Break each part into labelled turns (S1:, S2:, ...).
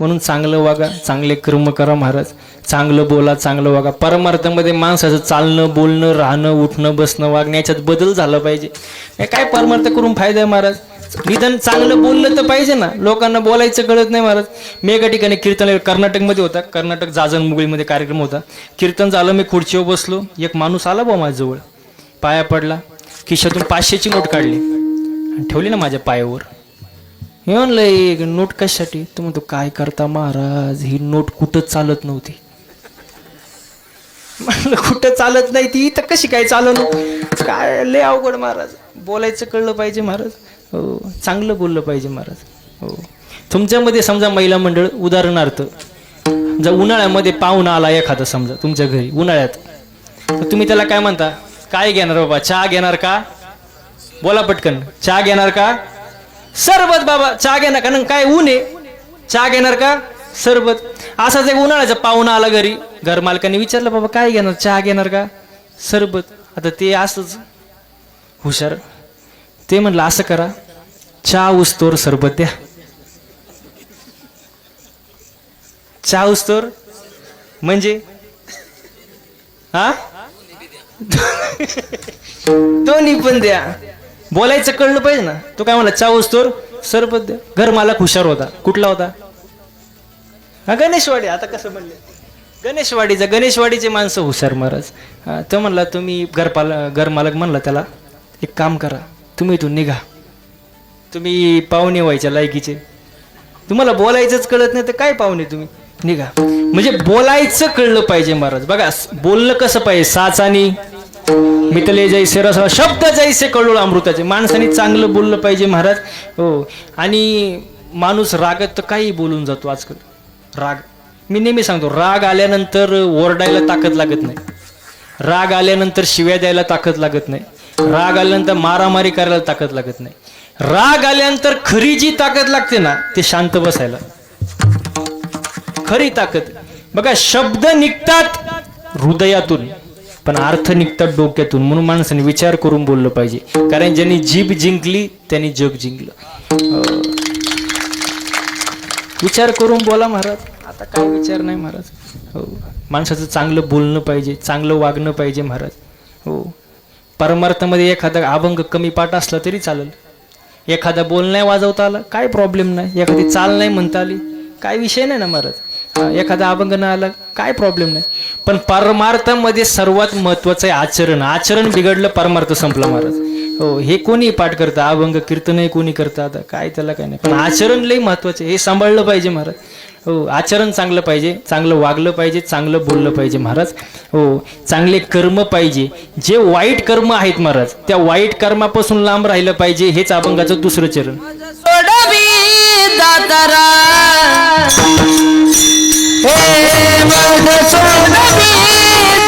S1: म्हणून चांगलं वागा चांगले कर्म करा महाराज. चांगलं बोला चांगलं वागा. परमार्थामध्ये माणसाचं चालणं बोलणं राहणं उठणं बसणं वागणं याच्यात बदल झाला पाहिजे. काय परमार्थ करून फायदा आहे महाराज? निधन चांगलं बोललं तर पाहिजे ना. लोकांना बोलायचं कळत नाही महाराज. मी एका ठिकाणी कीर्तन कर्नाटकमध्ये होता. कर्नाटक जाजन मुगळीमध्ये कार्यक्रम होता. कीर्तन झालं मी खुर्चीवर बसलो. एक माणूस आला बा माझ्याजवळ. पाया पडला. खिशातून पाचशेची नोट काढली. आणि ठेवली ना माझ्या पायावर. मी म्हणलं "एक नोट कशासाठी? तो म्हणतो काय करता महाराज? ही नोट कुठं चालत नव्हती. म्हणलं कुठं चालत नाही ती? तर कशी काय चालवण काय लय अवघड महाराज. बोलायचं कळलं पाहिजे महाराज. हो चांगलं बोललं पाहिजे महाराज. हो. तुमच्यामध्ये समजा महिला मंडळ उदाहरणार्थ जर उन्हाळ्यामध्ये पाहुणा आला एखादा समजा तुमच्या घरी उन्हाळ्यात तुम्ही त्याला काय म्हणता? काय घेणार बाबा? चहा घेणार का? बोला पटकन. चहा घेणार का? सरबत बाबा चहा घेणार का? काय ऊन आहे? चहा घेणार का? सरबत. असाच एक उन्हाळ्याचा पाहुणा आला घरी. घर मालकाने विचारलं बाबा काय घेणार? चहा घेणार का? सरबत. आता ते असंच. हुशार. ते म्हणलं असं करा. चहा उस्तोर सरबत द्या. चहा उस्तोर म्हणजे? हा? दोन्ही पण द्या. बोलायचं कळलं पाहिजे ना. तो काय म्हणला चाऊस तोर सरबत घर मालक हुशार होता. कुठला होता? हा गणेशवाडी. आता कसं म्हणले? गणेशवाडीचा गणेशवाडीचे माणसं हुशार महाराज. तो म्हणला तुम्ही घरपाल घर मालक म्हणला त्याला एक काम करा तुम्ही इथून निघा. तुम्ही पाहुणे व्हायच्या लायकीचे. तुम्हाला बोलायचंच कळत नाही तर काय पाहुणे तुम्ही? निघा. म्हणजे बोलायचं कळलं पाहिजे महाराज. बघा बोललं कसं पाहिजे? साचानी मितले जैसे रस शब्द जैसे कळू अमृताचे माणसाने चांगलं बोललं पाहिजे महाराज. हो. आणि माणूस रागात तर काही बोलून जातो आजकाल. राग. मी नेहमी सांगतो राग आल्यानंतर ओरडायला ताकद लागत नाही. राग आल्यानंतर शिव्या द्यायला ताकद लागत नाही. राग आल्यानंतर मारामारी करायला ताकद लागत नाही. राग आल्यानंतर खरी जी ताकद लागते ना ते शांत बसायला. खरी ताकद. बघा शब्द निघतात हृदयातून. पण अर्थ निघतात डोक्यातून म्हणून माणसाने विचार करून बोललं पाहिजे. कारण ज्यांनी जीभ जिंकली त्यांनी जग जिंकलं. हो. विचार करून बोला महाराज. आता काय विचार नाही महाराज. हो. माणसाचं चांगलं बोलणं पाहिजे चांगलं वागणं पाहिजे महाराज. हो. परमार्थामध्ये एखादा अभंग कमी पाठ असला तरी चालेल. एखादा बोल नाही वाजवता आला काय प्रॉब्लेम नाही. एखादी चाल नाही म्हणता आली काय विषय नाही ना महाराज. एखादा अभंग न आला काय प्रॉब्लेम नाही. पण परमार्थामध्ये सर्वात महत्वाचं आहे आचरण. आचरण बिघडलं परमार्थ संपला महाराज. हो हे कोणी पाठ करतं? अभंग कीर्तनही कोणी करतं? आता काय त्याला काय नाही. पण आचरण लई महत्वाचं हे सांभाळलं पाहिजे महाराज. हो आचरण चांगलं पाहिजे. चांगलं वागलं पाहिजे. चांगलं बोललं पाहिजे महाराज. हो चांगले कर्म पाहिजे. जे वाईट कर्म आहेत महाराज त्या वाईट कर्मापासून लांब राहिलं पाहिजे. हेच अभंगाचं दुसरं चरण.
S2: दातारा हे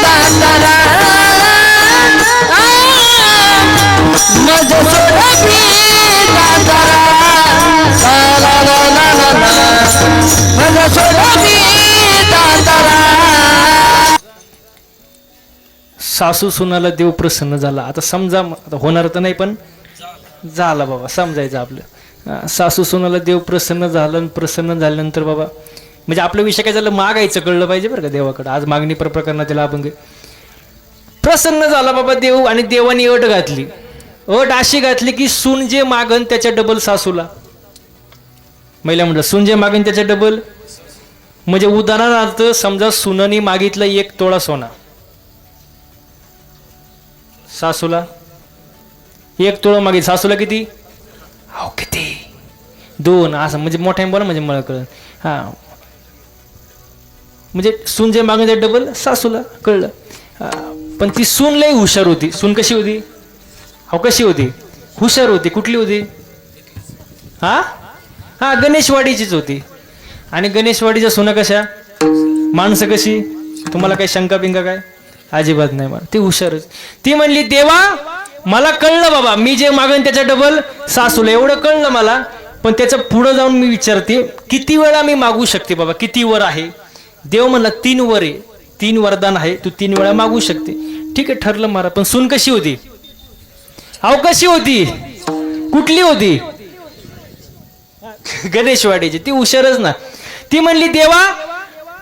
S2: दातारा दातारा ला ला ला ला दातारा
S1: सासू सुनाला देव प्रसन्न झाला. आता समजा आता होणार तर नाही पण झालं बाबा समजायचं आपलं. सासू सोनाला देव प्रसन्न झालं आणि प्रसन्न झाल्यानंतर बाबा म्हणजे आपलं विषय काय झालं? मागायचं कळलं पाहिजे बरं का देवाकडं. आज मागणी पर प्रकरणात त्याला अभंग प्रसन्न झाला बाबा देव आणि देवानी अट घातली. अट अशी घातली की सून जे मागन त्याच्या डबल सासूला. महिला म्हणलं सून जे मागन त्याच्या डबल म्हणजे उदाहरणार्थ समजा सुनानी मागितलं एक तोळा सोना. सासूला एक तोळा मागे सासूला किती? अहो किती? दोन असं म्हणजे मोठ्या बोला म्हणजे मला कळलं. हा. म्हणजे सून जे मागे डबल सासूला कळलं. पण ती सून लई हुशार होती. सून कशी होती? हो कशी होती? हुशार होती. कुठली होती? हा? हा गणेशवाडीचीच होती. आणि गणेशवाडीच्या सुना कशा? माणसं कशी? तुम्हाला काही शंका बिंका काय? अजिबात नाही मला. ती हुशारच. ती म्हणली देवा मला कळलं बाबा मी जे मागेन त्याच्या डबल सासूला एवढं कळलं मला. पण त्याचं पुढं जाऊन मी विचारते किती वेळा मी मागू शकते बाबा किती वर आहे? देव म्हणला तीन वर आहे. तीन वरदान आहे तू तीन वेळा मागू शकते. ठीक आहे ठरलं मारा पण सून कशी होती? अहो कशी होती? कुठली होती? गणेशवाडीची ती हुशारच ना. ती म्हणली देवा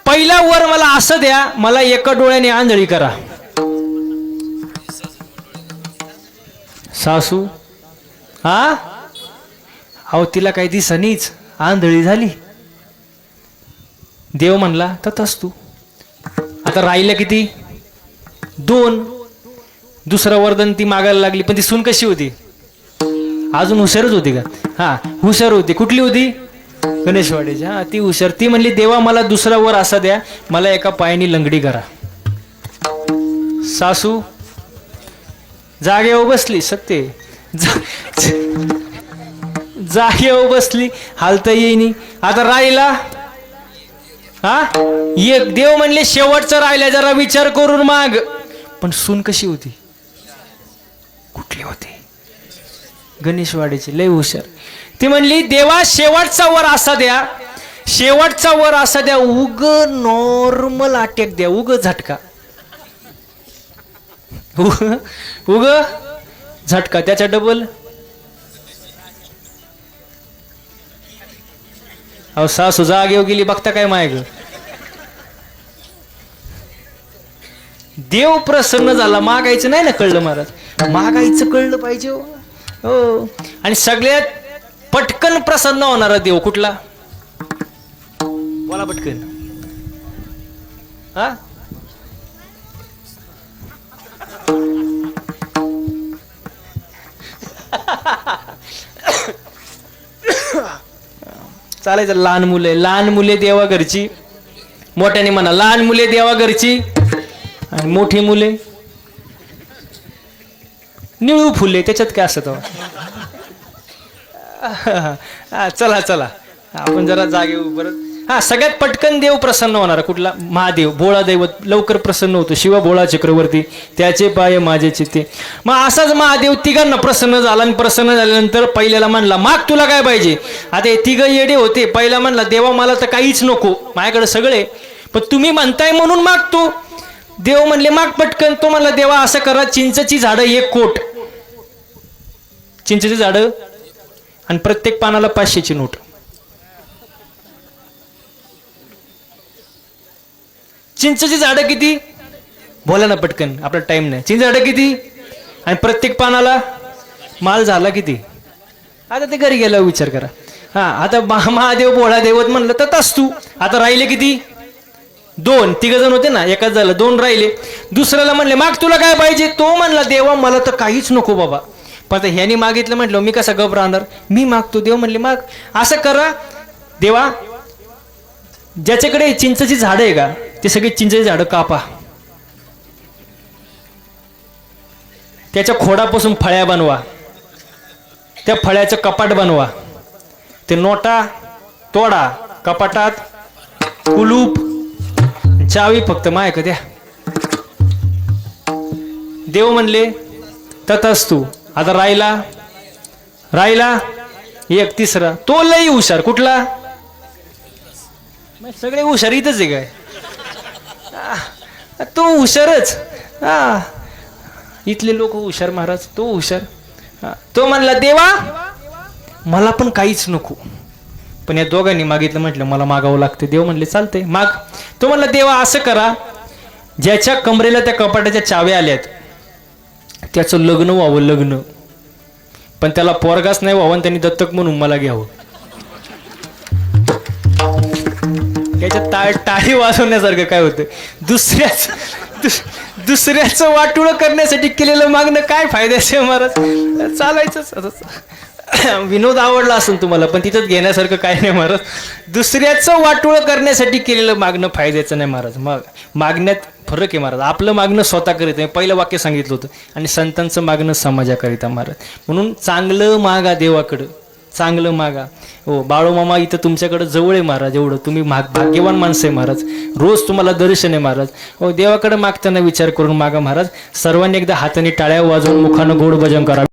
S1: पहिला वर मला असं द्या मला एका डोळ्याने आंधळी करा. सासू? हा? अहो तिला काही दिसनीच आंधळी झाली. देव म्हणला तथाच तू. आता राहिलं किती? दोन. दुसरं वर्धन ती मागायला लागली पण ती सून कशी होती? अजून हुशारच होती का? हा हुशार होती. कुठली होती? गणेशवाडीची. हा ती हुशार. ती म्हणली देवा मला दुसरा वर असा द्या. मला एका पायाने लंगडी करा. सासू जागेवर बसली सत्य जागे बसली हालता येईनी. आता राहिला हा? एक देव म्हणले शेवटचं राहिला जरा विचार करून माग. पण सून कशी होती? कुठली होती? गणेशवाडीची लय हुशार. ती म्हणली देवा शेवटचा वर असा द्या. शेवटचा वर असा द्या. उग नॉर्मल अटॅक द्या. उग झटका. उग झटका त्याच्या डबल अहो सासू जागेव गेली बघता काय माय ग? देव प्रसन्न झाला मागायचं नाही ना कळलं महाराज? मागायचं कळलं पाहिजे हो. हो. आणि सगळ्यात पटकन प्रसन्न होणारा देव कुठला? बोला पटकन. हा? चालायचं लहान मुले लहान मुले देवा घरची. मोठ्याने म्हणा लहान मुले देवा घरची. आणि मोठी मुले निळू फुले त्याच्यात काय असत चला चला. आपण जरा जागे परत हा सगळ्यात पटकन देव प्रसन्न होणार. कुठला? महादेव. बोळा दैवत. लवकर प्रसन्न होतो. शिव बोळा चक्रवर्ती. त्याचे पाय माझे चित्ते मग असाच महादेव तिघांना प्रसन्न झाला आणि प्रसन्न झाल्यानंतर पहिल्याला म्हणला माग तुला काय पाहिजे? आता हे तिघ येडे होते. पहिला म्हणला देवा मला तर काहीच नको. माझ्याकडे सगळे पण तुम्ही म्हणताय म्हणून मागतो. देव म्हणले माग पटकन. तो म्हणला देवा असं करा. चिंचची झाडं एक कोट. चिंचेची झाडं? आणि प्रत्येक पानाला पाचशेची नोट. चिंचची झाडं किती? बोला ना पटकन आपला टाइम नाही. चिंच झाडं किती? आणि प्रत्येक पानाला माल झाला किती? आता ते घरी गेल्यावर विचार करा. हा आता महा- महादेव भोळा देवत म्हणलं तर तास तू. आता राहिले किती? दोन. तिघ जण होते ना एकाच झालं दोन राहिले. दुसऱ्याला म्हणले माग तुला काय पाहिजे? तो म्हणला देवा मला तर काहीच नको बाबा. पण आता ह्यानी मागितलं म्हटलं मी कसा गप राहणार? मी मागतो देव म्हणले माग. असं करा. देवा ज्याच्याकडे चिंचची झाडं आहे का ते सगळे चिंचेचे झाडं कापा. त्याच्या खोडापासून फळ्या बनवा. त्या फळ्याचं कपाट बनवा. ते नोटा तोडा. कपाटात कुलूप. चावी फक्त माय द्या. देव म्हणले तथाच तू. आता राहिला. राहिला. एक तिसरा. तो लई हुशार. कुठला? सगळे हुशार इथंच आहे काय? तो हुशारच. हा. इथले लोक हुशार महाराज तो हुशार. तो म्हणला देवा मला पण काहीच नको. पण या दोघांनी मागितलं म्हटलं मला मागावं लागते देव म्हणले चालतंय माग. तो म्हणला देवा असं करा. ज्याच्या कमरेला त्या कपाटाच्या चाव्या आल्यात त्याचं लग्न व्हावं लग्न. पण त्याला पोरगाच नाही व्हावं आणि त्यांनी दत्तक म्हणून मला घ्यावं. याच्यात टाळ टाळी वाजवण्यासारखं काय होतं दुसऱ्याच दुस- दुसऱ्याचं वाटुळं करण्यासाठी केलेलं मागणं काय फायद्याचं आहे महाराज? चालायचंच विनोद आवडला असेल तुम्हाला पण तिथंच घेण्यासारखं काय नाही महाराज. दुसऱ्याचं वाटोळं करण्यासाठी केलेलं मागणं फायद्याचं नाही महाराज. मग मागण्यात फरक आहे महाराज. आपलं मागणं स्वतः करीत आहे. पहिलं वाक्य सांगितलं होतं. आणि संतांचं मागणं समाजाकरिता महाराज. म्हणून चांगलं मागा देवाकडं. चांगलं मागा. हो बाळूमामा इथं तुमच्याकडं जवळ आहे महाराज एवढं. तुम्ही माग भाग्यवान माणसं आहे महाराज. रोज तुम्हाला दर्शन आहे महाराज. हो देवाकडे मागताना विचार करून मागा महाराज. सर्वांनी एकदा हाताने टाळ्या वाजवून मुखानं गोड भजन करा.